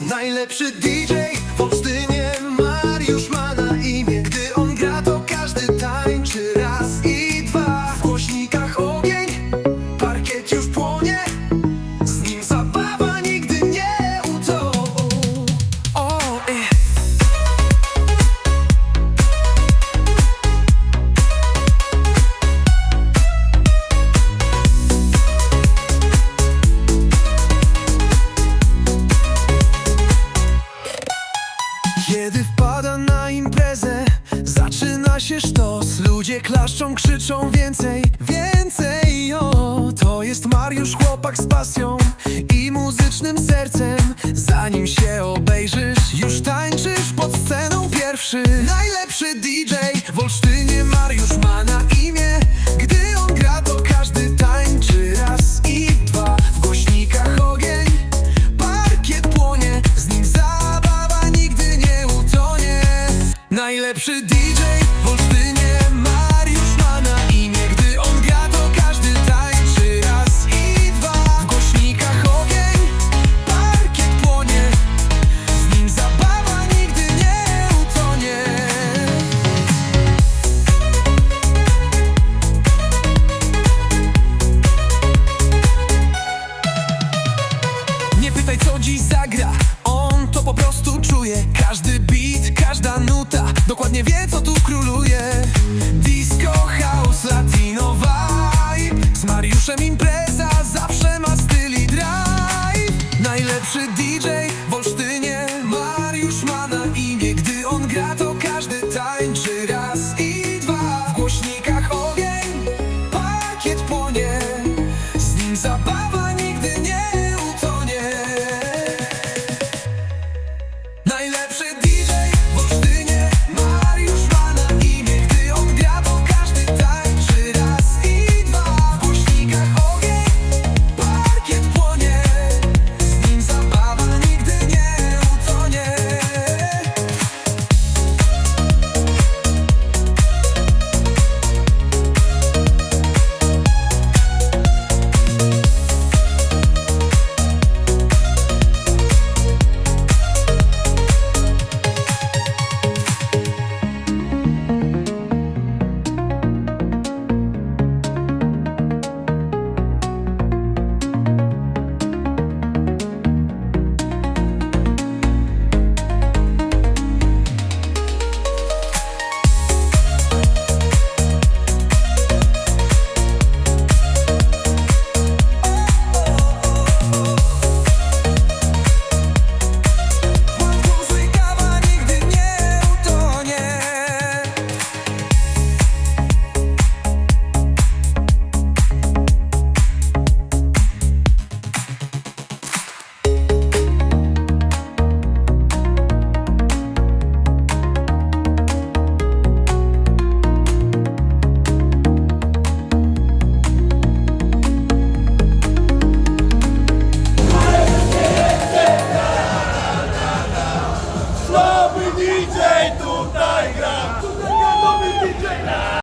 Najlepszy DJ w Olsztynie Klaszczą, krzyczą więcej, więcej. O To jest Mariusz, chłopak z pasją i muzycznym sercem. Zanim się obejrzysz, już tańczysz pod sceną pierwszy. Najlepszy DJ w Olsztynie Mariusz ma na imię. Gdy on gra, to każdy tańczy raz i dwa. W głośnikach ogień, parkiet płonie Z nim zabawa nigdy nie utonie. Najlepszy DJ w Olsztynie Mariusz ma Pamiętaj co dziś zagra. On to po prostu czuje. Każdy beat, każda nuta Dokładnie wie co tu króluje. Disco, house, latino vibe. Z Mariuszem impreza Zawsze ma styl i drive. Najlepszy DJ w Olsztynie. Mariusz ma na imię. Gdy on gra to każdy tańczy. Raz i dwa. W głośnikach ogień. Pakiet płonie. Z nim zabawa nigdy nie